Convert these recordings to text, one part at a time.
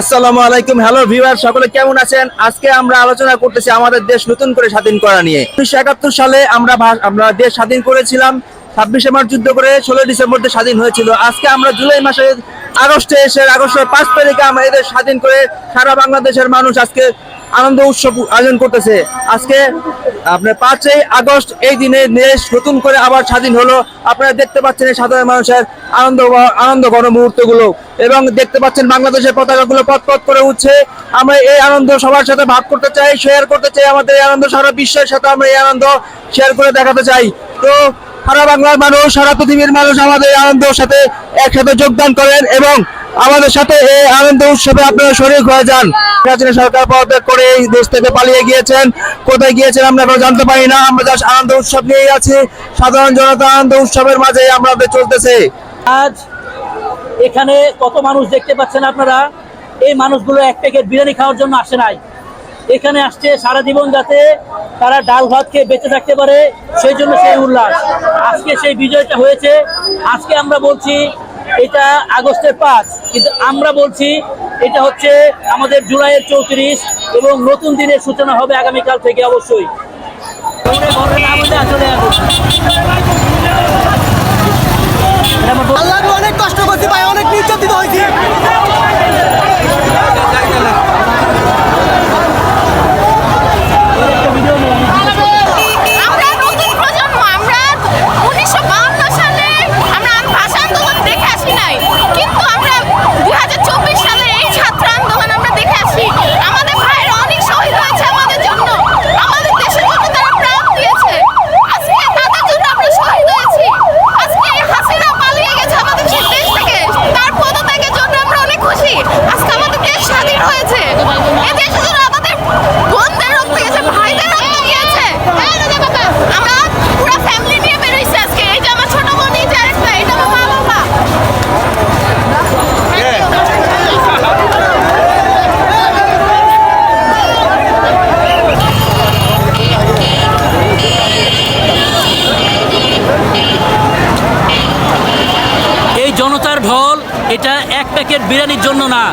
আসসালামু আলাইকুম, hello viewer, সকলে কেমন আছেন? আজকে আমরা আলোচনা করতেছি আমাদের দেশ নতুন করে স্বাধীন করা নিয়ে। উনিশশো একাত্তর সালে আমরা আমরা দেশ স্বাধীন করেছিলাম। ছাব্বিশে মার্চ যুদ্ধ করে ষোলো ডিসেম্বর স্বাধীন হয়েছিল। আজকে আমরা জুলাই মাসে আগস্টে এসে আগস্টের পাঁচ তারিখে আমরা এদের স্বাধীন করে সারা বাংলাদেশের মানুষ আজকে আনন্দ উৎসব আয়োজন করতেছে। আজকে, আপনার পাঁচই আগস্ট এই দিনে দেশ নতুন করে আবার স্বাধীন হলো। আপনারা দেখতে পাচ্ছেন সাধারণ মানুষের আনন্দ আনন্দ ঘন মুহূর্তগুলো। এবং দেখতে পাচ্ছেন বাংলাদেশের পতাকাগুলো পথ পথ করে উঠছে। আমরা এই আনন্দ সবার সাথে ভাগ করতে চাই শেয়ার করতে চাই। আমাদের এই আনন্দ, সারা বিশ্বের সাথে আমরা এই আনন্দ শেয়ার করে দেখাতে চাই। তো, সারা বাংলার মানুষ, সারা পৃথিবীর মানুষ আমাদের আনন্দের সাথে একসাথে যোগদান করেন এবং আমাদের সাথে এই আনন্দ উৎসবে আপনারা শরীর হয়ে যান। প্রাচীন সরকার পদত্যাগ করে এই দেশ থেকে পালিয়ে গিয়েছেন। কোথায় গিয়েছেন আমরা জানতে পারি না। আমরা জাস্ট আনন্দ উৎসব নিয়েই আছি। সাধারণ জনতা আনন্দ উৎসবের মাঝে আমাদের চলতেছে। আজ এখানে কত মানুষ দেখতে পাচ্ছেন আপনারা? এই মানুষগুলো এক প্যাকেট বিরিয়ানি খাওয়ার জন্য আসে নাই। এখানে আসছে সারা জীবন যাতে তারা ডাল ভাত খেয়ে বেঁচে থাকতে পারে, সেই জন্য সেই উল্লাস। আজকে সেই বিজয়টা হয়েছে। আজকে আমরা বলছি এটা আগস্টের পাঁচ। কিন্তু আমরা বলছি এটা হচ্ছে আমাদের জুলাইয়ের চৌত্রিশ এবং নতুন দিনের সূচনা হবে আগামীকাল থেকে অবশ্যই। অনেক কষ্ট করছি, ভাই, অনেক নির্যাতিত হয়েছি আমরা নতুন প্রজন্ম আমরা উনিশশো বাহান্ন সালে আমরা ভাষা আন্দোলন দেখে আসি নাই কিন্তু আমরা দুই হাজার চব্বিশ সালে এই ছাত্র আন্দোলন আমরা দেখে আসি আমাদের ভাইয়েরা অনেক শহীদ হয়েছে আমাদের জন্য আমাদের দেশের জন্য তারা প্রাণ দিয়েছে আজকে তাদের জন্য আমরা শহীদ হয়েছি আজকে হাসিনা পালিয়ে গেছে আমাদের সেই দেশ থেকে তার পদত্যাগের জন্য আমরা অনেক খুশি আজকে আমাদের দেশ স্বাধীন হয়েছে এই দেশের জন্য আমাদের বোনদের রক্ত গেছে ভাইদের রক্ত গিয়েছে হ্যাঁ রাজা বাবা আমরা পুরো ফ্যামিলি নিয়ে বেরোইছি আজকে এই যে আমার ছোট বোন এই যে আরেকটা এটা আমার মা বাবা এই জনতার ঢল এটা এক প্যাকেট বিরিয়ানির জন্য না।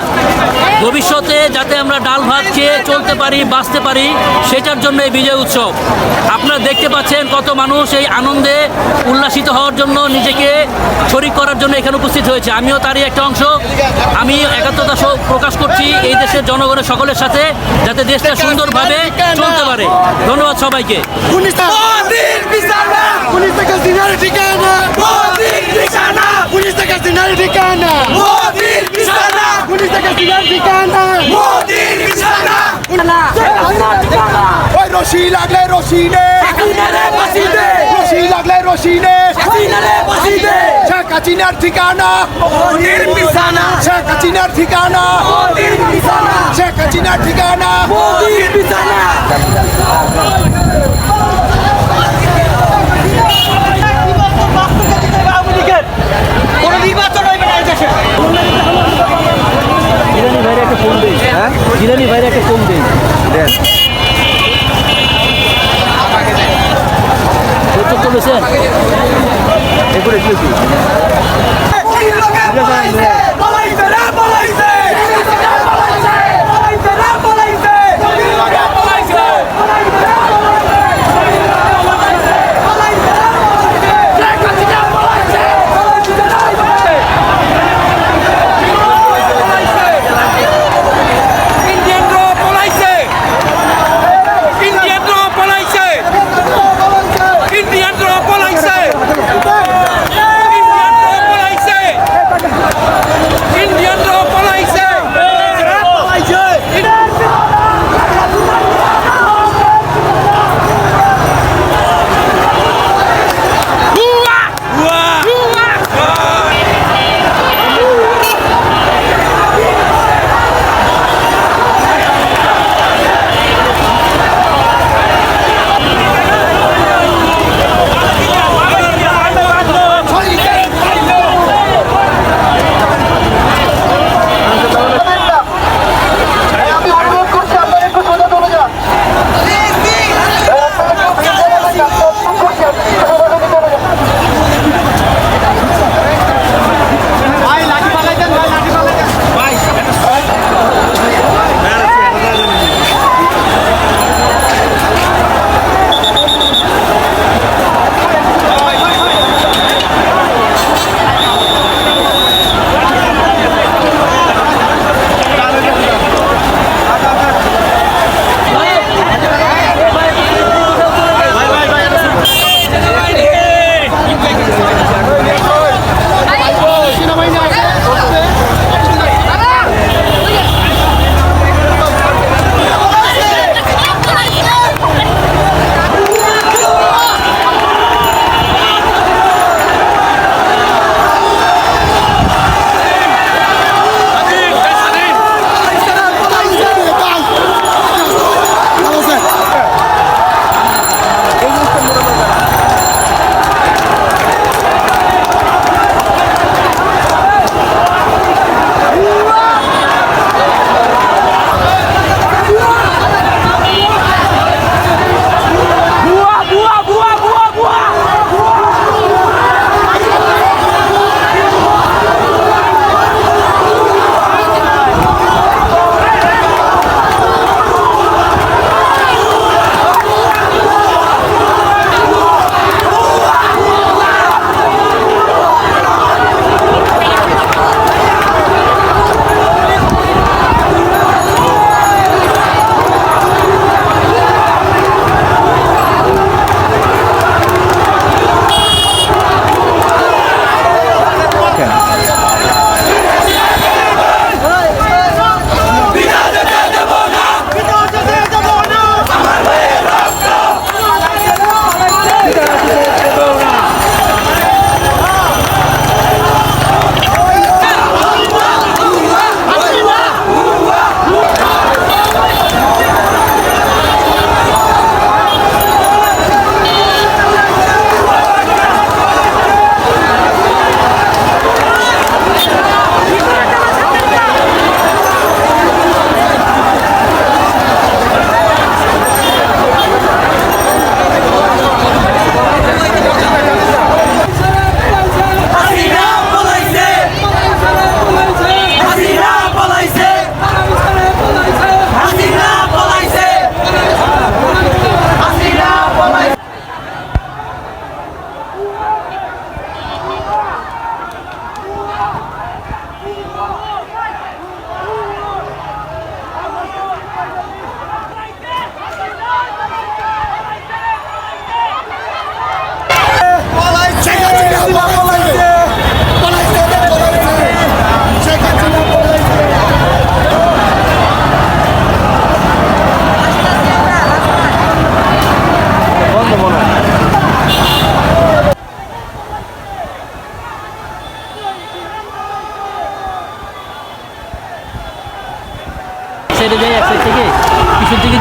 ভবিষ্যতে যাতে আমরা ডাল ভাত খেয়ে চলতে পারি বাঁচতে পারি সেটার জন্য এই বিজয় উৎসব। আপনারা দেখতে পাচ্ছেন কত মানুষ এই আনন্দে উল্লাসিত হওয়ার জন্য নিজেকে শরিক করার জন্য এখানে উপস্থিত হয়েছে। আমিও তারই একটা অংশ। আমি একাত্মতা প্রকাশ করছি এই দেশের জনগণের সকলের সাথে যাতে দেশটা সুন্দরভাবে চলতে পারে। ধন্যবাদ সবাইকে। পুলিশ থেকে ঠিকানা! পুলিশ থেকে ঠিকানা! ওই রশি লাগলে রশি নে রশি লাগলে রশি নে শেখ হাসিনার ঠিকানা। শেখ হাসিনার ঠিকানা। শেখ হাসিনার ঠিকানা মোদির বিছানা কোনো নির্বাচন হইবে না এই দেশে ফোন দিই হ্যাঁ? জিরানি ভাইরে একটা ফোন দিই। বৈঠক করেছেন এরপরে কি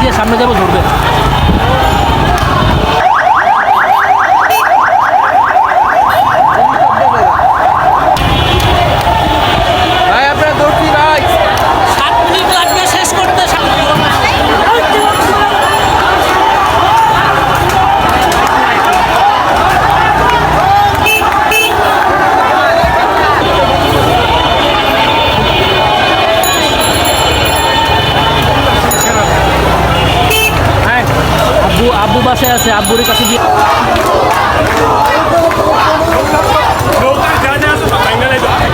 দিয়ে সামনে যাব ধরবে। না আব্বু আব্বু বাসায় আছে আব্বুর কাছে দিয়ে যা যা আছে